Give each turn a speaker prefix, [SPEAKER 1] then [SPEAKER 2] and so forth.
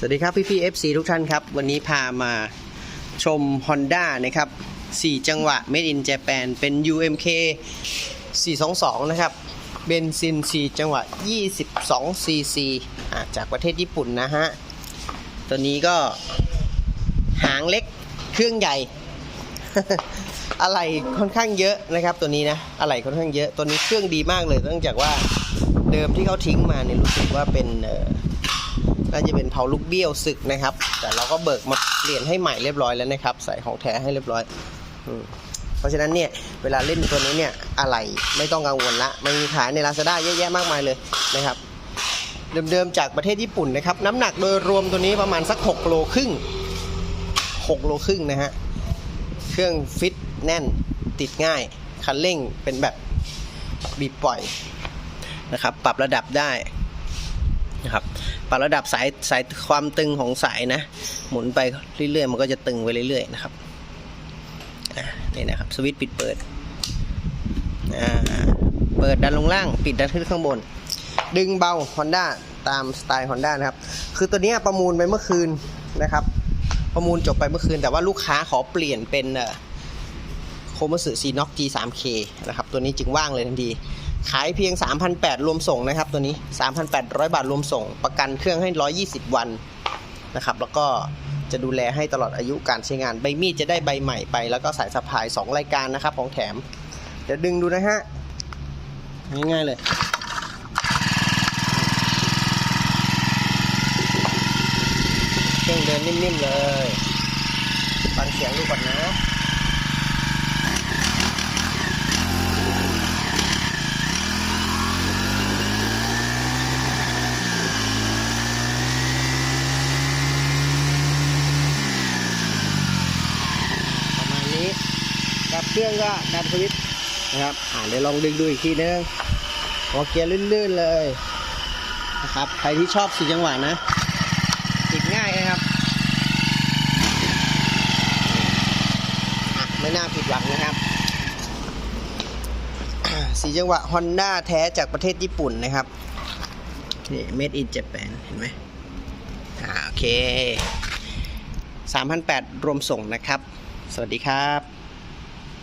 [SPEAKER 1] สวัสดีครับพี่พี่ FC ทุกท่านครับ วันนี้พามาชม Honda นะครับ 4 จังหวะ Made in Japan เป็น UMK 422 นะครับ เบนซิน 4 จังหวะ 22 cc อ่าจากประเทศญี่ปุ่นนะฮะ ตัวนี้ก็หางเล็กเครื่องใหญ่ อะไรค่อนข้างเยอะนะครับ ตัวนี้นะ อะไรค่อนข้างเยอะ ตัวนี้เครื่องดีมากเลยเนื่องจากว่าเดิมที่เขาทิ้งมาเนี่ยรู้สึกว่าเป็นเอ่อน่าจะเป็นเผาลูกเบี้ยวศึกนะครับ แต่เราก็เบิกมาเปลี่ยนให้ใหม่เรียบร้อยแล้วนะครับ ใส่ของแท้ให้เรียบร้อยอเพราะฉะนั้นเนี่ยเวลาเล่นตัวนี้เนี่ยอะไรไม่ต้องกังวลละมันมีขายใน Lazada เยอะแยะมากมายเลยนะครับเดิมๆจากประเทศญี่ปุ่นนะครับ น้ำหนักโดยรวมตัวนี้ประมาณสัก6โลครึ่ง6โลครึ่งนะฮะเครื่องฟิตแน่นติดง่าย คันเร่งเป็นแบบบีบปล่อยนะครับ ปรับระดับได้ นะครับปรับระดับสายสายความตึงของสายนะ หมุนไปเรื่อยๆ มันก็จะตึงไปเรื่อยๆนะครับนี่นะครับสวิตช์ปิดเปิดเปิดดันลงล่างปิดดันขึ้นข้างบน ดึงเบา Honda ตามสไตล์ Honda นะครับ คือตัวนี้ประมูลไปเมื่อคืนนะครับ ประมูลจบไปเมื่อคืนแต่ว่าลูกค้าขอเปลี่ยนเป็น โคมัสึซีน็อก G3K นะครับ ตัวนี้จึงว่างเลยทันที ขายเพียง 3,800 รวมส่งนะครับ ตัวนี้ 3,800 บาทรวมส่ง ประกันเครื่องให้ 120 วันนะครับ แล้วก็จะดูแลให้ตลอดอายุการใช้งาน ใบมีดจะได้ใบใหม่ไป แล้วก็สายสะพาย 2 รายการนะครับ ของแถม เดี๋ยวดึงดูนะฮะ ง่ายๆเลยเครื่องเดินนิ่มๆเลย ฟังเสียงดูก่อนนะประมาณนี้ กับเครื่องก็ดันสวิตช์นะครับอ่าเดี๋ยวลองดึงดูอีกทีนึงพอเกียร์ลื่นๆเลยนะครับใครที่ชอบสีจังหวะนะติดง่ายนะครับอะไม่น่าผิดหวังนะครับสีจังหวะ Honda แท้จากประเทศญี่ปุ่นนะครับนี่ made in Japan เห็นไหมอ่าโอเค3,800รวมส่งนะครับ สวัสดีครับ